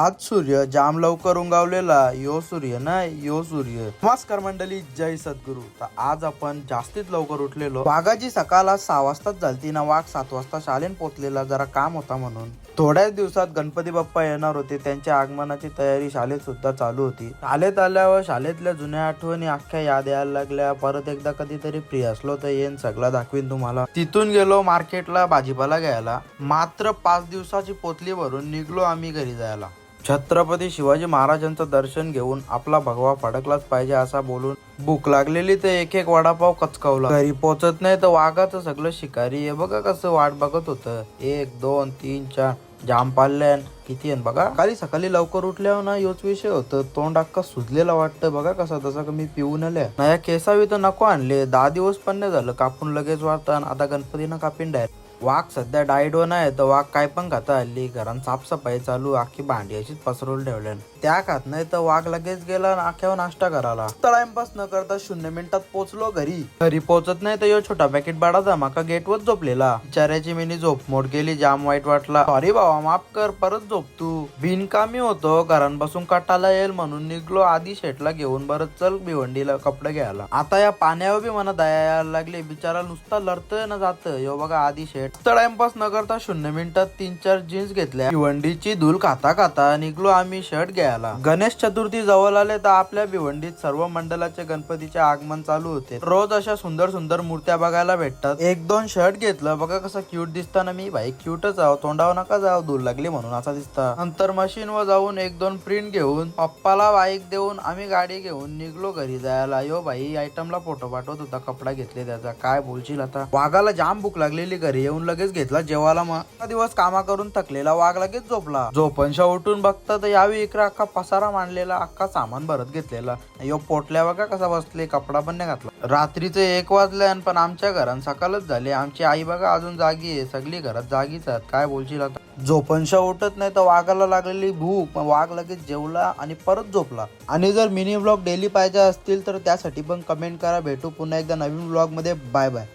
आज सूर्य जाम लवकर उंगावलेला यो सूर्य नाही यो सूर्य. नमस्कार मंडळी जय सद्गुरु. तर आज आपण जास्तीत लवकर उठलेलो. वाघाची सकाळ आज सहा वाजताच झालती ना वाघ सात वाजता शाळेन पोचलेला जरा काम होता म्हणून. थोड्याच दिवसात गणपती बाप्पा येणार होते त्यांच्या आगमनाची तयारी शाळेत सुद्धा चालू होती. शाळेत आल्यावर शाळेतल्या जुन्या आठवणी अख्ख्या याद यायला लागल्या. परत एकदा कधीतरी फ्री असलो तर येईन सगळं दाखवीन तुम्हाला. तिथून गेलो मार्केटला भाजीपाला घ्यायला. मात्र पाच दिवसाची पोतली भरून निघलो आम्ही घरी जायला. छत्रपती शिवाजी महाराजांचं दर्शन घेऊन आपला भगवा फडकलाच पाहिजे असा बोलून भूक लागलेली तर एक एक वडापाव कचकावला. घरी पोचत नाही तर वाघाचं सगळं शिकारी आहे. बघा कसं वाट बघत होतं. एक दोन तीन चार. जाम पाल्यान किती आहे बघा काली सकाळी लवकर उठल्यावर ना योच विषय होतं. तोंड अक्का सुजलेला वाटतं. बघा कसं तसा का मी पिऊन आल्या. ना या केसावी तर नको आणले. दहा दिवस पण नाही झालं. कापून लगेच वाटतं आता गणपतीनं कापीन डायरेक्ट वाघ सध्या डाएटवर नाही तर वाघ काय पण खाता. हल्ली घरात साफसफाई चालू. अख्खी भांडी अशीच पसरवून ठेवल्या त्या खात नाही तर वाघ लगेच गेला आख्यावर नाश्ता करायला. टाइमपास न करता शून्य मिनिटात पोचलो घरी. घरी पोचत नाही तर यो छोटा पॅकेट बाळाचा माका गेटवर झोपलेला. बिचाऱ्याची मिनी झोप मोड गेली जाम वाईट वाटला. सॉरी बाबा माफ कर परत झोप तू. बिनकामी होतो. घरात बसून कटाला येईल म्हणून निघलो. आधी शेटला घेऊन बरं चल भिवंडीला कपडे घ्यायला. आता या पाण्यावर बी मला दया यायला लागले. बिचारा नुसता लढतोय ना जात यो बघा आधी शेट टाइमपास न करता शून्य मिनिटात तीन चार जीन्स घेतल्या. भिवंडीची धूल खाता खाता निघलो आम्ही शर्ट घ्यायला. गणेश चतुर्थी जवळ आले तर आपल्या भिवंडीत सर्व मंडळाचे गणपतीचे आगमन चालू होते. रोज अशा सुंदर सुंदर मूर्त्या बघायला भेटतात. एक दोन शर्ट घेतलं बघा कसं क्यूट दिसताना मी. भाई क्यूटच आहो. तोंडावर नका जाव धूल लागली म्हणून असा दिसता. नंतर मशीन वर जाऊन एक दोन प्रिंट घेऊन पप्पाला बाईक देऊन आम्ही गाडी घेऊन निघलो घरी जायला. यो भाई आयटमला फोटो पाठवत होता कपडा घेतले त्याचा. काय बोलशील आता? वाघाला जाम भूक लागलेली घरी. येऊन लगेच घेतला जेवायला मग. दिवस कामा करून थकलेला वाघ लगेच झोपला. झोपनशा उठून बघता तर यावी इकडे अख्खा पसारा मांडलेला अख्खा सामान भरत घेतलेला. यो पोटल्या बघा कसा बसले कपडा पण नाही घातला. रात्रीचे एक वाजले पण आमच्या घरात सकाळच झाले. आमची आई बघा अजून जागी आहे सगळी घरात जागीच आहेत. काय बोलशील आता? झोपनशा उठत नाही तर वाघाला लागलेली भूक वाघ लगेच जेवला आणि परत झोपला. आणि जर मिनी ब्लॉग डेली पाहिजे असतील तर त्यासाठी पण कमेंट करा. भेटू पुन्हा एकदा नवीन ब्लॉगमध्ये बाय बाय.